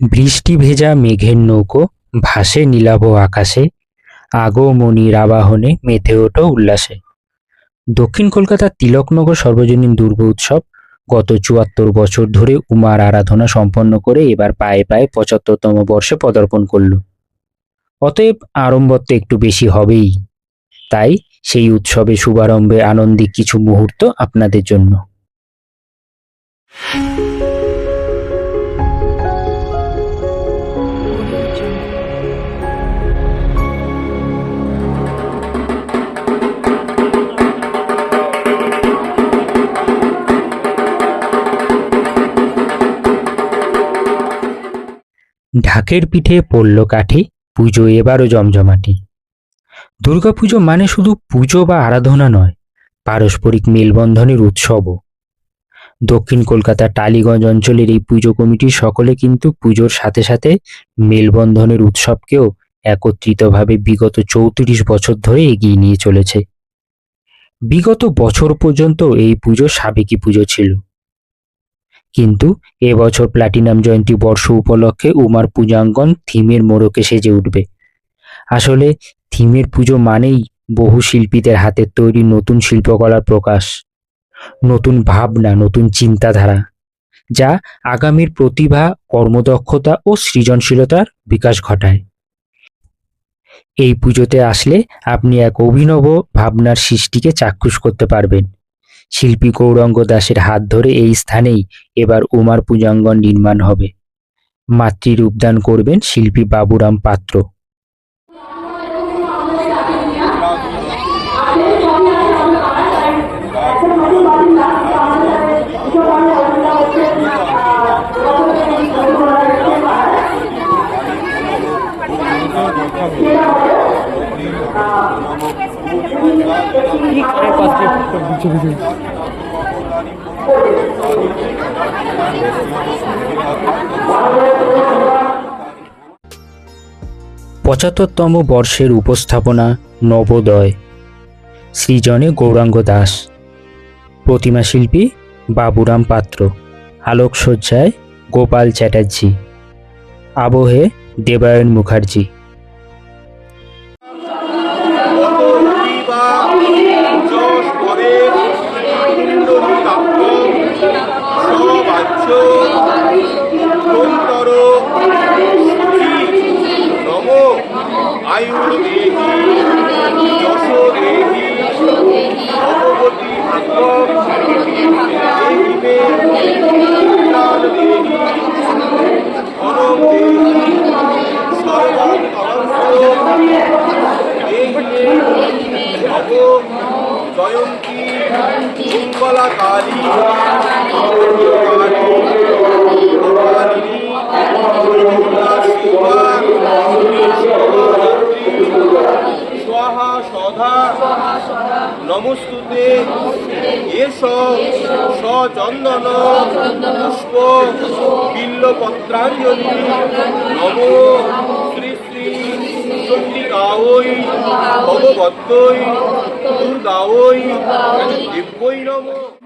বৃষ্টি ভেজা মেঘের নৌকো ভাসে নীলাভ আকাশে, আগমনীর আবাহনে মেতে ওঠো উল্লাসে। দক্ষিণ কলকাতার তিলকনগর সর্বজনীন দুর্গা উৎসব গত চুয়াত্তর বছর ধরে উমার আরাধনা সম্পন্ন করে এবার পায়ে পায়ে পঁচাত্তরতম বর্ষে পদার্পণ করল। অতএব আড়ম্বর তো একটু বেশি হবেই। তাই সেই উৎসবে শুভারম্ভে আনন্দিক কিছু মুহূর্ত আপনাদের জন্য। ঢাকের পিঠে পড়ল কাঠি, পুজো এবারও জমজমাটি। দুর্গাপুজো মানে শুধু পুজো বা আরাধনা নয়, পারস্পরিক মেলবন্ধনের উৎসবও। দক্ষিণ কলকাতার টালিগঞ্জ অঞ্চলের এই পুজো কমিটির সকলে কিন্তু পুজোর সাথে সাথে মেলবন্ধনের উৎসবকেও একত্রিতভাবে বিগত চৌত্রিশ বছর ধরে এগিয়ে নিয়ে চলেছে। বিগত বছর পর্যন্ত এই পুজো সাবেকি পুজো ছিল। কিন্তু এবছর প্লাটিনাম জয়ন্তী বর্ষ উপলক্ষে উমার পূজাঙ্গন থিমের মোড়কে সেজে উঠবে। আসলে থিমের পুজো মানেই বহু শিল্পীদের হাতের তৈরি নতুন শিল্পকলার প্রকাশ, নতুন ভাবনা, নতুন চিন্তাধারা, যা আগামীর প্রতিভা, কর্মদক্ষতা ও সৃজনশীলতার বিকাশ ঘটায়। এই পুজোতে আসলে আপনি এক অভিনব ভাবনার সৃষ্টিকে চাক্ষুষ করতে পারবেন। শিল্পী গৌরাঙ্গ দাসের হাত ধরে এই স্থানেই এবার উমার পূজাঙ্গন নির্মাণ হবে। মাতৃরূপদান করবেন শিল্পী বাবুরাম পাত্র। পঁচাত্তরতম বর্ষের উপস্থাপনা নবোদয়। সৃজনে গৌরাঙ্গ দাস। প্রতিমা শিল্পী বাবুরাম পাত্র। আলোকসজ্জায় গোপাল চ্যাটার্জি। আবহে দেবায়ন মুখার্জি। সচন্দন পুষ্প বিল্লপত্রাঞ্জলি নম শ্রী শ্রী চণ্ডিকাওই ভগবত্তই দুর্গাওই দিব্যই নমঃ।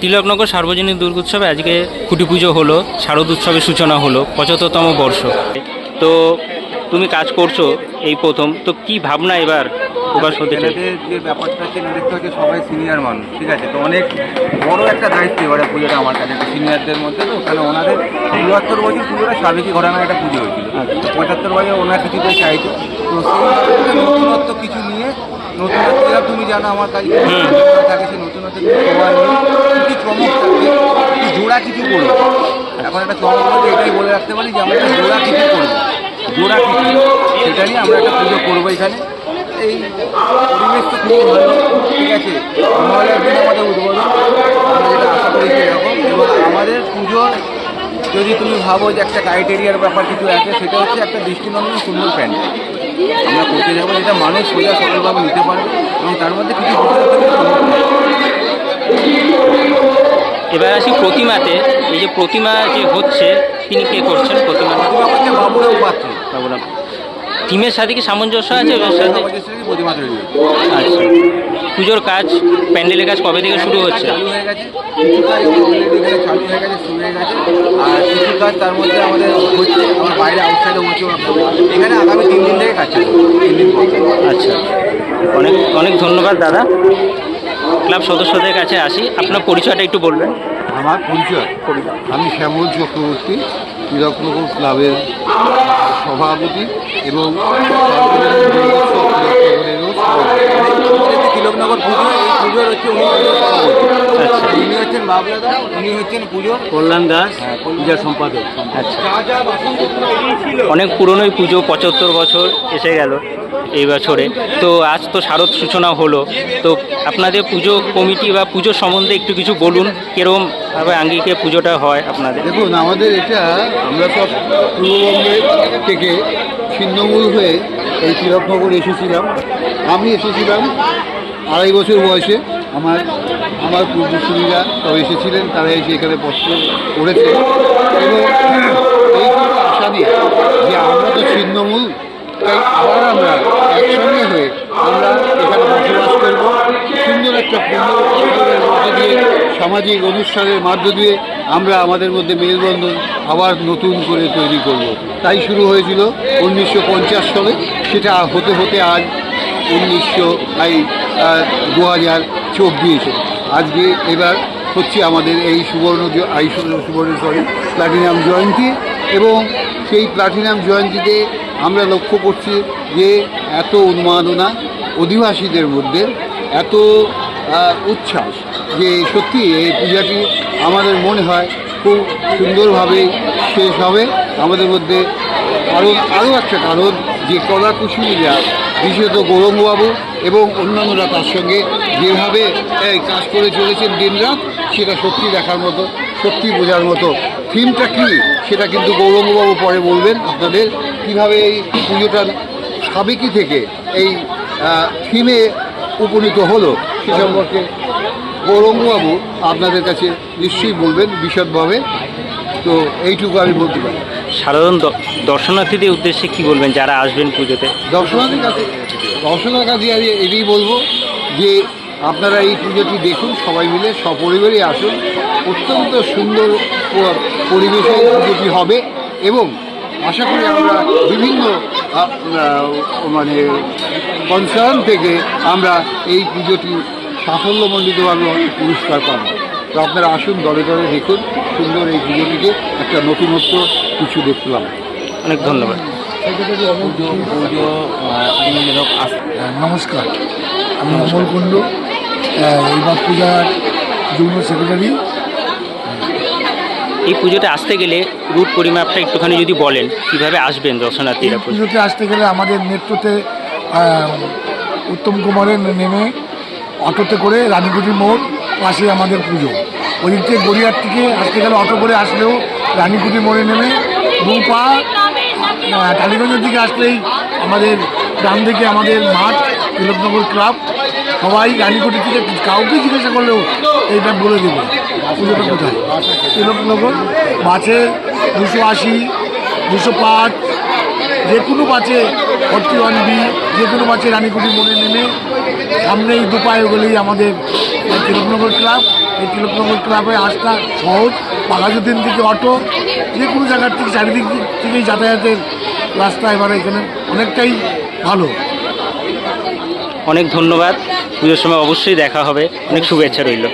তিলকনগর সার্বজনীন দুর্গোৎসবে আজকে খুঁটি পুজো হলো, শারদ উৎসবের সূচনা হলো, পঁচাত্তরতম বর্ষ। তো তুমি কাজ করছ এই প্রথম, তো কি ভাবনা এবার প্রকাশ হতে চাই? যে ব্যাপারটা হচ্ছে এনাদের হচ্ছে সবাই সিনিয়র মানুষ, ঠিক আছে? তো অনেক বড় একটা দায়িত্ব এবারে পুজোটা আমার কাছে সিনিয়রদের মধ্যে, তো ওখানে ওনাদের চুয়াত্তর বছর পুজোটা সাবেকি ঘটনার একটা পুজো হয়েছিল। পঁচাত্তর বছর ওনার কিছুতে চাইছে, তো সেই কিছু নিয়ে তুমি জানো আমার কাছে থাকে সেই নতুনত্ব কিছু সবার নিয়ে কিছু চমক থাকবে কিছু জোড়া কিছু করব এখন একটা চমক বলতে এটাই বলে রাখতে পারি যে আমরা একটা জোড়া কিছু করব জোড়া কিছু সেটা নিয়ে আমরা একটা পুজো করব এখানে। এই পরিবেশ তো খুবই ভালো। ঠিক আছে মহালয়ার দিন আমাদের উদ্বোধন। আমরা যেটা আশা করি এরকম এবং আমাদের পুজোর যদি তুমি ভাবো যে একটা ক্রাইটেরিয়ার ব্যাপার কিছু আছে সেটা হচ্ছে একটা দৃষ্টিনন্দন সুন্দর প্যান্ডেল। আমরা করতে যাব যেটা মানুষ সোজা সরলভাবে নিতে পারবে এবং তার মধ্যে কিছু। এবার আসি প্রতিমাতে। এই যে প্রতিমা যে হচ্ছে তিনি কে করছেন প্রতিমা তিমের পাত্র বাবুরাম টিমের সাথে কি সামঞ্জস্য আছে? সাথে প্রতিমা তৈরি আচ্ছা। পুজোর কাজ প্যান্ডেলের কাজ কবে থেকে শুরু হচ্ছে? চালু হয়ে গেছে কিছু কাজ অলরেডি এখানে চালু হয়ে গেছে শুরু হয়ে গেছে। আর কিছু কাজ তার মধ্যে আমাদের হচ্ছে আমার বাইরে আউটসাইডে হচ্ছে এখানে আগামী তিন দিন থেকে কাজ চালু তিন দিন আচ্ছা। অনেক অনেক ধন্যবাদ দাদা। ক্লাব সদস্যদের কাছে আসি। আপনার পরিচয়টা একটু বলবেন। আমার পরিচয়? আমি শ্যামল চক্রবর্তী তিলকনগর ক্লাবের সভাপতি এবং সার্বজনীন দুর্গোৎসব তিলকনগরেরও সভাপতি আমাদের যে তিলকনগর পুজো এই পুজোর হচ্ছে উনি। আচ্ছা। উনি হচ্ছেন বাবলাদা উনি হচ্ছেন পুজোর কল্যাণ দাস হ্যাঁ, পূজা সম্পাদক। আচ্ছা। অনেক পুরনোই পুজো পঁচাত্তর বছর এসে গেল এই বছরে। তো আজ তো শারদ সূচনা হলো। তো আপনাদের পুজো কমিটি বা পুজো সম্বন্ধে একটু কিছু বলুন কীরকম ভাবে আঙ্গিকে পুজোটা হয় আপনাদের? দেখুন আমাদের এটা আমরা সব পূর্ববঙ্গের থেকে ছিন্নমূল হয়ে এই তিলকনগর এসেছিলাম। আমি এসেছিলাম আড়াই বছর বয়সে। আমার আমার পূর্বসূরীরা সব এসেছিলেন, তারা এসে এখানে পত্র করেছে। এবং এই আশা নিয়ে যে আমরা তো ছিন্নমূল, তাই আবার আমরা একসঙ্গে হয়ে আমরা এখানে বসবাস করব। সুন্দর একটা পূর্ণ মধ্যে দিয়ে, সামাজিক অনুষ্ঠানের মাধ্য দিয়ে আমরা আমাদের মধ্যে মেলবন্ধন আবার নতুন করে তৈরি করব। তাই শুরু হয়েছিল উনিশশো পঞ্চাশ সালে। সেটা হতে হতে আজ উনিশশো, এই দু হাজার চব্বিশ। আজকে এবার হচ্ছে আমাদের এই সুবর্ণ এই সুবর্ণ সরি প্লাটিনাম জয়ন্তী এবং সেই প্লাটিনাম জয়ন্তীতে আমরা লক্ষ্য করছি যে এত উন্মাদনা অধিবাসীদের মধ্যে, এত উচ্ছ্বাস যে সত্যি এই পূজাটি আমাদের মনে হয় খুব সুন্দরভাবে শেষ হবে। আমাদের মধ্যে কারণ আরও একটা কারণ যে কলা কুশলীরা বিশেষত গৌরঙ্গবাবু এবং অন্যান্যরা তার সঙ্গে যেভাবে কাজ করে চলেছেন দিনরাত, সেটা সত্যি দেখার মতো, সত্যি বোঝার মতো। থিমটা কী? সেটা কিন্তু গৌরঙ্গবাবু পরে বলবেন আপনাদের। কীভাবে এই পুজোটার সাবেকি থেকে এই থিমে উপনীত হলো সে সম্পর্কে গৌরঙ্গবাবু আপনাদের কাছে নিশ্চয়ই বলবেন বিশদভাবে। তো এইটুকু আমি বলতে পারি। সাধারণ দর্শনার্থীদের উদ্দেশ্যে কি বলবেন? যারা আসবেন পুজোতে? দর্শনার্থীর কাছে দর্শনার কাছে আমি এটাই বলব যে আপনারা এই পুজোটি দেখুন, সবাই মিলে, সপরিবারে আসুন। অত্যন্ত সুন্দর পরিবেশে পুজোটি হবে এবং আশা করি আমরা বিভিন্ন মানে কনসার্ন থেকে আমরা এই পুজোটি সাফল্যমণ্ডিতভাবে পুরস্কার পাব। তো আপনারা আসুন দলে দলে দেখুন। সুন্দর এই পুজোটিকে একটা নতুনত্ব কিছু দেখলাম। অনেক ধন্যবাদ। নমস্কার। আমি অমল কুণ্ডু এইবার পূজার যুগ্ম সেক্রেটারি। এই পুজোতে আসতে গেলে রুট পরিমাপটা একটুখানি যদি বলেন কীভাবে আসবেন দর্শনার্থীরা পুজোতে আসতে গেলে আমাদের মেট্রোতে উত্তম কুমারের নেমে অটোতে করে রানীকুটি মোড় পাশে আমাদের পুজো। ওদিক থেকে গড়িয়ার থেকে আসতে গেলে অটো করে আসলেও রানীকুটি মোড়ে নেমে দু পা টালিগঞ্জের দিকে আসলেই আমাদের ডান দিকে আমাদের মাঠ তিলকনগর ক্লাব, সবাই রানীকুটি থেকে কাউকে জিজ্ঞাসা করলেও এইটা বলে দেবে পুজোটা কোথায়? তিলকনগর বাসে দুশো আশি, দুশো পাঁচ, যে কোনো বাসে ফর্টি ওয়ান বি যে কোনো বাসে রানীকুটি মোড়ে নেমে সামনেই দুপায়ে গেলেই আমাদের এই তিলকনগর ক্লাব, এই তিলকনগর ক্লাবে আসটা সহজ বাঘাজুদ্দিন থেকে অটো, যে কোনো জায়গার থেকে চারিদিক থেকেই যাতায়াতের রাস্তা এবার এখানে অনেকটাই ভালো। অনেক ধন্যবাদ। পুজোর সময় অবশ্যই দেখা হবে। অনেক শুভেচ্ছা রইল।